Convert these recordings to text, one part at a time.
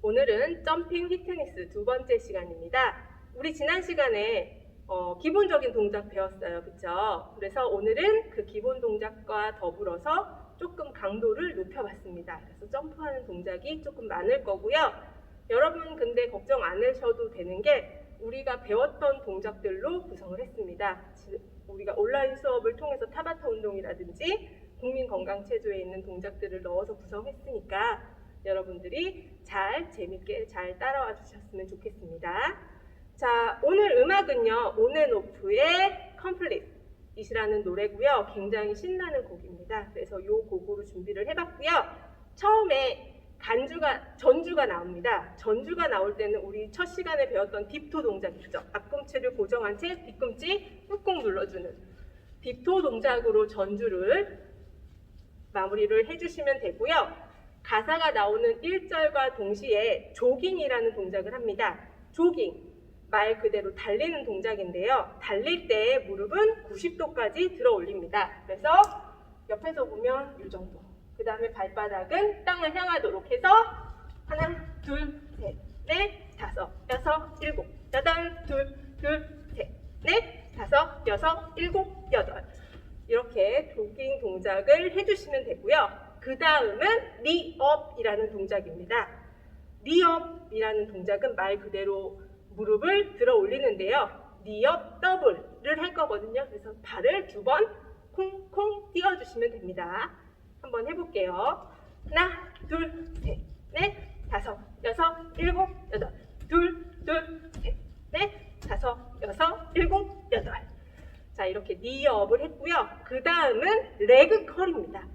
오늘은 점핑 휘트니스 두 번째 시간입니다. 우리 지난 시간에 어, 기본적인 동작 배웠어요. 그쵸? 그래서 오늘은 그 기본 동작과 더불어서 조금 강도를 높여봤습니다. 그래서 점프하는 동작이 조금 많을 거고요. 여러분 근데 걱정 안 하셔도 되는 게 우리가 배웠던 동작들로 구성을 했습니다. 지- 우리가 온라인 수업을 통해서 타바타 운동이라든지 국민건강체조에 있는 동작들을 넣어서 구성했으니까 여러분들이 잘 재밌게 잘 따라와 주셨으면 좋겠습니다. 자, 오늘 음악은요. 온앤오프의 컴플릿 이시라는 노래고요. 굉장히 신나는 곡입니다. 그래서 이 곡으로 준비를 해봤고요. 처음에 간주가 전주가 나옵니다. 전주가 나올 때는 우리 첫 시간에 배웠던 딥토 동작 있죠. 앞꿈치를 고정한 채 뒤꿈치 꾹꾹 눌러주는 딥토 동작으로 전주를 마무리를 해주시면 되고요. 가사가 나오는 1절과 동시에 조깅이라는 동작을 합니다. 조깅, 말 그대로 달리는 동작인데요. 달릴 때 무릎은 90도까지 들어 올립니다. 그래서 옆에서 보면 이 정도. 그 다음에 발바닥은 땅을 향하도록 해서 하나, 둘, 셋, 넷, 다섯, 여섯, 일곱, 여덟, 둘, 둘, 셋, 넷, 다섯, 여섯, 일곱, 여덟. 이렇게 조깅 동작을 해주시면 되고요. 그 다음은 리업이라는 동작입니다. 리업이라는 동작은 말 그대로 무릎을 들어 올리는데요. 리업 더블을 할 거거든요. 그래서 발을 두 번 콩콩 띄워주시면 됩니다. 한번 해볼게요. 하나, 둘, 셋, 넷, 다섯, 여섯, 일곱, 여덟. 둘, 둘, 셋, 넷, 다섯, 여섯, 일곱, 여덟. 자, 이렇게 니업을 했고요. 그 다음은 레그 컬입니다.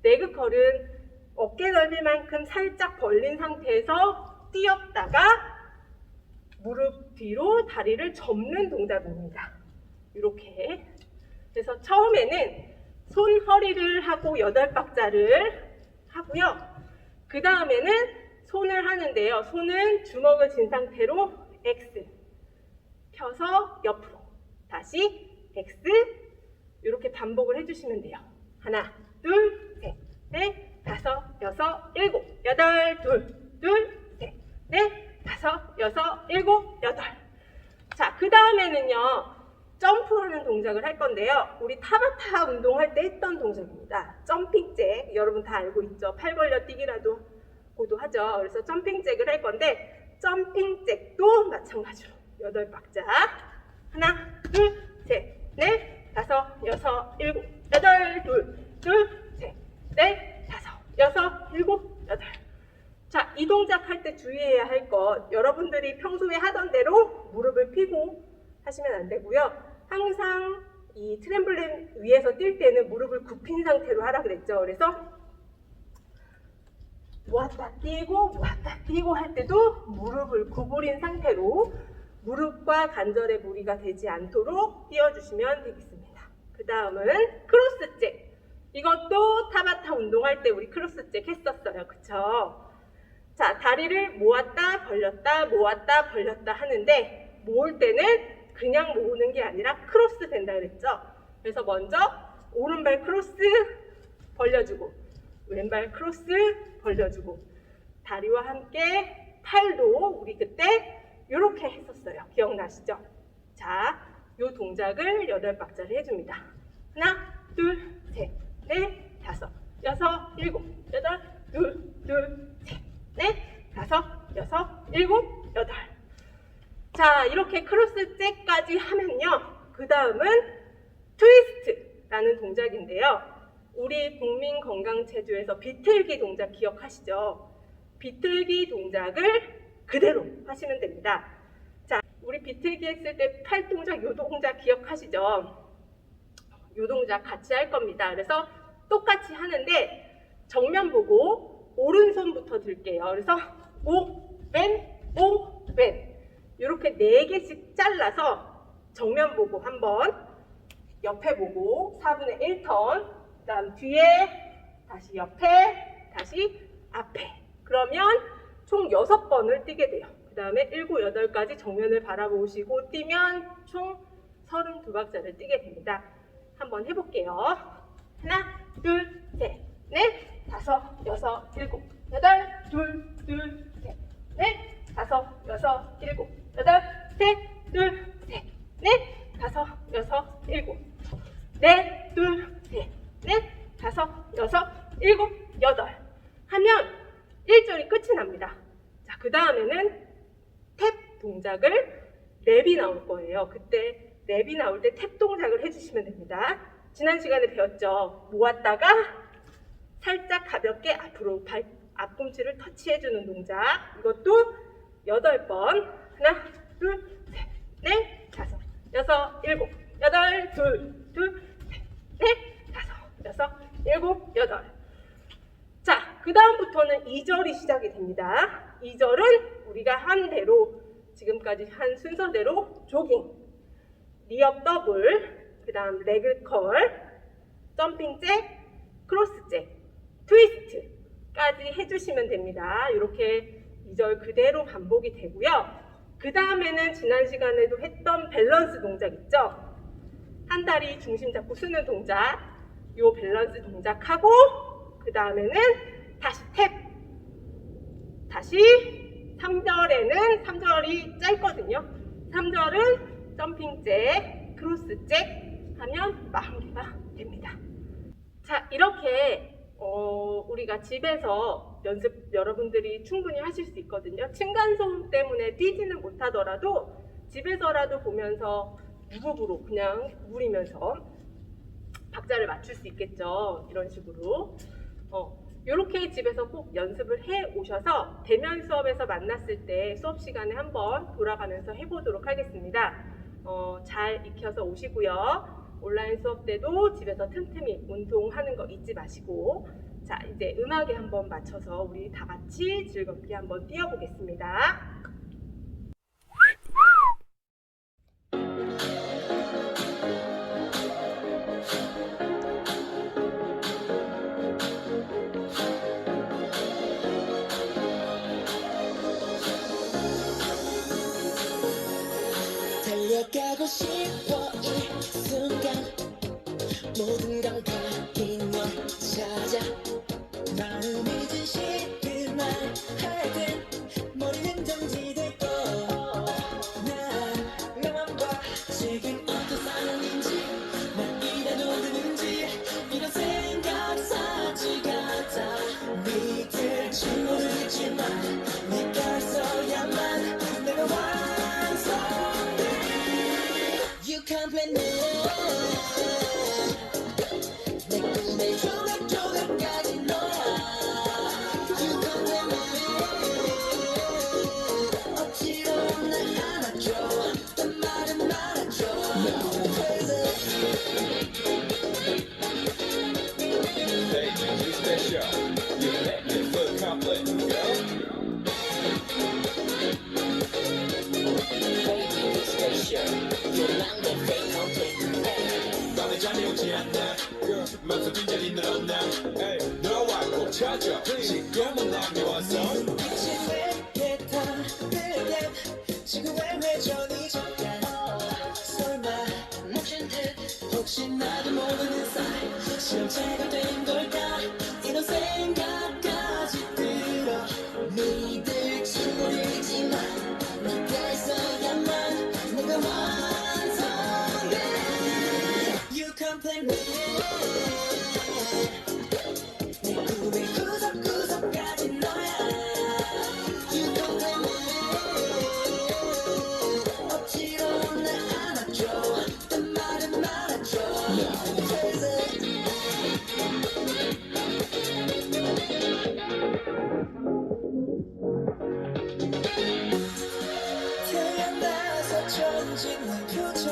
레그 컬은 어깨 넓이만큼 살짝 벌린 상태에서 뛰었다가 무릎 뒤로 다리를 접는 동작입니다. 이렇게. 그래서 처음에는 손 허리를 하고 여덟 박자를 하고요. 그 다음에는 손을 하는데요. 손은 주먹을 쥔 상태로 X 펴서 옆으로 다시 X 이렇게 반복을 해주시면 돼요. 하나, 둘, 셋, 넷, 다섯, 여섯, 일곱, 여덟, 둘, 둘, 셋, 넷, 다섯, 여섯, 일곱, 여덟. 자, 그 다음에는요. 점프하는 동작을 할 건데요. 우리 타바타 운동할 때 했던 동작입니다. 점핑잭. 여러분 다 알고 있죠? 팔 벌려 뛰기라도 고도 하죠. 그래서 점핑잭을 할 건데 점핑잭도 마찬가지로 여덟 박자. 하나, 둘, 셋, 넷, 다섯, 여섯, 일곱, 여덟, 둘, 둘, 셋, 넷, 다섯, 여섯, 일곱, 여덟. 자, 이 동작 할 때 주의해야 할 것. 여러분들이 평소에 하던 대로 무릎을 펴고 하시면 안 되고요. 항상 이 트램블린 위에서 뛸 때는 무릎을 굽힌 상태로 하라 그랬죠. 그래서 모았다 뛰고 모았다 뛰고 할 때도 무릎을 구부린 상태로 무릎과 관절에 무리가 되지 않도록 뛰어주시면 되겠습니다. 그 다음은 크로스잭. 이것도 타바타 운동할 때 우리 크로스잭 했었어요. 그쵸? 자, 다리를 모았다 벌렸다 모았다 벌렸다 하는데 모을 때는 그냥 모으는 게 아니라 크로스 된다 그랬죠? 그래서 먼저 오른발 크로스 벌려주고 왼발 크로스 벌려주고 다리와 함께 팔도 우리 그때 이렇게 했었어요. 기억나시죠? 자, 이 동작을 여덟 박자를 해줍니다. 하나, 둘, 셋, 넷, 다섯, 여섯, 일곱, 여덟, 둘, 둘, 셋, 넷, 다섯, 여섯, 일곱, 여덟. 자, 이렇게 크로스 잭까지 하면요. 그 다음은 트위스트라는 동작인데요. 우리 국민 건강 체조에서 비틀기 동작 기억하시죠? 비틀기 동작을 그대로 하시면 됩니다. 자, 우리 비틀기 했을 때 팔 동작, 요 동작 기억하시죠? 요 동작 같이 할 겁니다. 그래서 똑같이 하는데 정면 보고 오른손부터 들게요. 그래서 오, 왼, 오, 왼. 이렇게 네 개씩 잘라서 정면 보고 한번 옆에 보고 4분의 1턴 그 다음 뒤에 다시 옆에 다시 앞에 그러면 총 6번을 뛰게 돼요. 그 다음에 7, 8까지 정면을 바라보시고 뛰면 총 32박자를 뛰게 됩니다. 한번 해볼게요. 하나 둘 셋 넷 다섯 여섯 일곱 여덟 둘 둘 셋 넷, 다섯, 여섯, 일곱, 여덟, 셋, 둘, 셋, 넷, 다섯, 여섯, 일곱, 넷, 둘, 셋, 넷, 다섯, 여섯, 일곱, 여덟. 하면 1절이 끝이 납니다. 자, 그 다음에는 탭 동작을 랩이 나올 거예요. 그때 랩이 나올 때 탭 동작을 해주시면 됩니다. 지난 시간에 배웠죠. 모았다가 살짝 가볍게 앞으로 발, 앞꿈치를 터치해주는 동작. 이것도 여덟 번. 하나, 둘, 셋, 넷, 다섯, 여섯, 일곱, 여덟, 둘, 둘, 셋, 넷, 다섯, 여섯, 일곱, 여덟. 자, 그 다음부터는 2절이 시작이 됩니다. 2절은 우리가 한 대로, 지금까지 한 순서대로 조깅, 리업 더블, 그 다음 레그 컬, 점핑 잭, 크로스 잭, 트위스트까지 해주시면 됩니다. 이렇게 2절 그대로 반복이 되고요. 그 다음에는 지난 시간에도 했던 밸런스 동작 있죠? 한 다리 중심 잡고 쓰는 동작, 요 밸런스 동작하고 그 다음에는 다시 탭, 다시 3절에는 3절이 짧거든요. 3절은 점핑 잭, 크로스 잭 하면 마무리가 됩니다. 자, 이렇게 어, 우리가 집에서 연습 여러분들이 충분히 하실 수 있거든요. 층간소음 때문에 뛰지는 못하더라도 집에서라도 보면서 무릎으로 그냥 구부리면서 박자를 맞출 수 있겠죠. 이런 식으로. 어, 이렇게 집에서 꼭 연습을 해 오셔서 대면 수업에서 만났을 때 수업 시간에 한번 돌아가면서 해보도록 하겠습니다. 어, 잘 익혀서 오시고요. 온라인 수업 때도 집에서 틈틈이 운동하는 거 잊지 마시고 자 이제 음악에 한번 맞춰서 우리 다 같이 즐겁게 한번 뛰어보겠습니다. 싶어 이 순간. 모든 건바 늘어나. Hey, 너와 꼭 찾아. 혹시 나도 모르는 사이. 실체가 된걸 唱尽了柔。